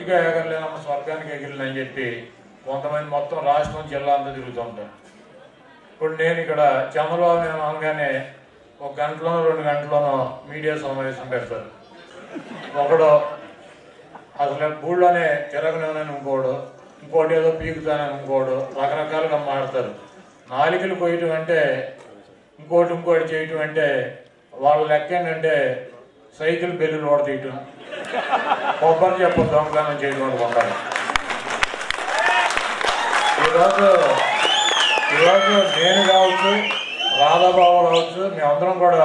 ఉట్టిగా ఎగరలేనమ్మ స్వర్గానికి ఎగిరిలని చెప్పి కొంతమంది మొత్తం రాష్ట్రం జిల్లా అంతా తిరుగుతుంటారు ఇప్పుడు నేను ఇక్కడ చంద్రబాబు నేను అనగానే ఒక గంటలోనో రెండు గంటలోనో మీడియా సమావేశం పెడతారు. ఒకడు అసలు ఊళ్ళోనే తిరగనేనని ఇంకోడు ఇంకోటి ఏదో పీకుతానని ఇంకోడు రకరకాలుగా మాడతారు నాలికలు కొయ్యటం అంటే ఇంకోటి ఇంకోటి చేయటం అంటే వాళ్ళ లెక్క ఏంటంటే సైకిల్ బెల్లులు ఓడతీయటం కొబ్బరి చెప్పు దొంగతనం చేయడం అనుకుంటారు ఈరోజు ఈరోజు నేను కావచ్చు రాధాబాబు కావచ్చు మేమందరం కూడా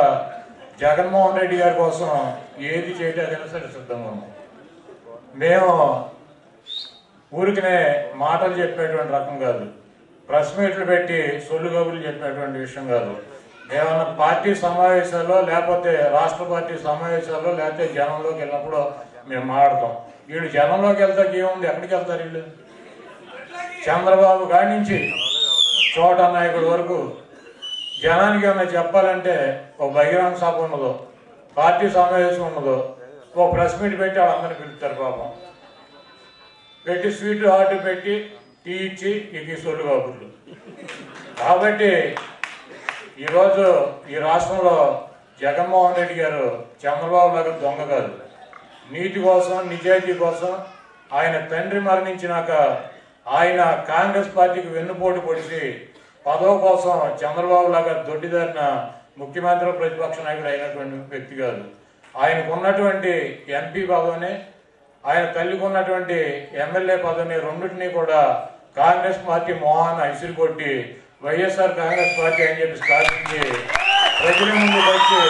జగన్మోహన్ రెడ్డి గారి కోసం ఏది చేయడానికైనా సరే సిద్ధంగా ఉన్నాం. మేము ఊరికనే మాటలు చెప్పేటువంటి రకం కాదు. ప్రెస్ మీట్లు పెట్టి సొల్లు కబుర్లు చెప్పేటువంటి విషయం కాదు. ఏమన్నా పార్టీ సమావేశాల్లో లేకపోతే రాష్ట్ర పార్టీ సమావేశాల్లో లేకపోతే జనంలోకి వెళ్ళినప్పుడు మేము మాట్లాడతాం. వీళ్ళు జనంలోకి వెళ్తాకి ఏముంది? ఎక్కడికి వెళ్తారు వీళ్ళు? చంద్రబాబు కాడి నుంచి చోట నాయకుడి వరకు జనానికి ఏమైనా చెప్పాలంటే ఒక బహిరంగ సభ ఉండదు పార్టీ సమావేశం ఉండదు ఒక ప్రెస్ మీట్ పెట్టి వాళ్ళందరినీ పిలుస్తారు పాపం. పెట్టి స్వీట్ హాట్ పెట్టి టీ ఇచ్చి ఇక సొల్లు కబుర్లు కాబట్టి ఈరోజు ఈ రాష్ట్రంలో జగన్మోహన్ రెడ్డి గారు చంద్రబాబు లాగా దొంగ కాదు. నీతి కోసం నిజాయితీ కోసం ఆయన తండ్రి మరణించినాక ఆయన కాంగ్రెస్ పార్టీకి వెన్నుపోటు పొడిచి పదవి కోసం చంద్రబాబు లాగా దొడ్డిదారిన ముఖ్యమంత్రి ప్రతిపక్ష నాయకుడు అయినటువంటి వ్యక్తి కాదు. ఆయనకున్నటువంటి ఎంపీ పదవిని ఆయన తల్లికి ఉన్నటువంటి ఎమ్మెల్యే పదవిని రెండింటినీ కూడా కాంగ్రెస్ పార్టీ మోహన్ ఐసిరి కొట్టి వైఎస్ఆర్ కాంగ్రెస్ పార్టీ అని చెప్పి స్థాపించి ప్రజల ముందు వచ్చి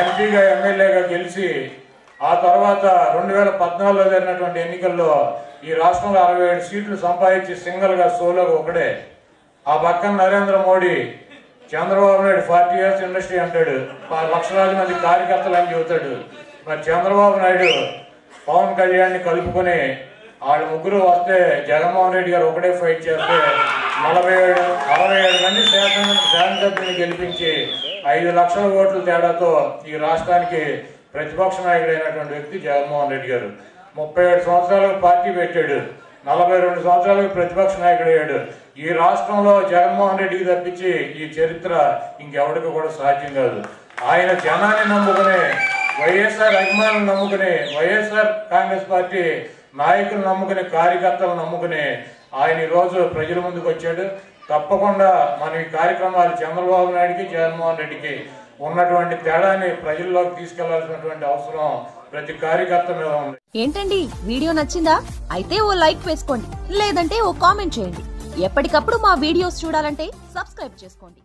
ఎంపీగా ఎమ్మెల్యేగా గెలిచి ఆ తర్వాత రెండు వేల పద్నాలుగులో జరిగినటువంటి ఎన్నికల్లో ఈ రాష్ట్రంలో అరవై ఏడు సీట్లు సంపాదించి సింగల్గా సోలోగా ఒకడే. ఆ పక్కన Narendra Modi Chandrababu Naidu forty years industry అంటాడు. లక్షలాది మంది కార్యకర్తలు అని చెబుతాడు. మరి చంద్రబాబు నాయుడు పవన్ కళ్యాణ్ని కలుపుకొని వాళ్ళు ముగ్గురు వస్తే జగన్మోహన్ రెడ్డి గారు ఒకటే ఫైట్ చేస్తే నలభై ఏడు అరవై ఏడు మంది శాసన శాసనసభ్యుని గెలిపించి ఐదు లక్షల ఓట్ల తేడాతో ఈ రాష్ట్రానికి ప్రతిపక్ష నాయకుడైనటువంటి వ్యక్తి జగన్మోహన్ రెడ్డి గారు. ముప్పై ఏడు సంవత్సరాలకు పార్టీ పెట్టాడు. నలభై రెండు సంవత్సరాలకు ప్రతిపక్ష నాయకుడు అయ్యాడు ఈ రాష్ట్రంలో జగన్మోహన్ రెడ్డికి తప్పించి ఈ చరిత్ర ఇంకెవరికి కూడా సాధ్యం కాదు. ఆయన జనాన్ని నమ్ముకుని వైఎస్ఆర్ అభిమానులు నమ్ముకుని వైఎస్ఆర్ కాంగ్రెస్ పార్టీ నాయకులు నమ్ముకుని కార్యకర్తలు నమ్ముకుని ఆయన ఈరోజు రోజు ప్రజల ముందుకు వచ్చాడు. తప్పకుండా మనం ఈ కార్యక్రమాలు చంద్రబాబు నాయుడికి జగన్మోహన్ రెడ్డికి ఉన్నటువంటి తేడాన్ని ప్రజల్లోకి తీసుకెళ్ళాల్సినటువంటి అవసరం ప్రతి కార్యకర్త మీద ఉంది. ఏంటండి? వీడియో నచ్చిందా? అయితే ఓ లైక్ వేసుకోండి. లేదంటే ఓ కామెంట్ చేయండి. ఎప్పటికప్పుడు మా వీడియోస్ చూడాలంటే సబ్స్క్రైబ్ చేసుకోండి.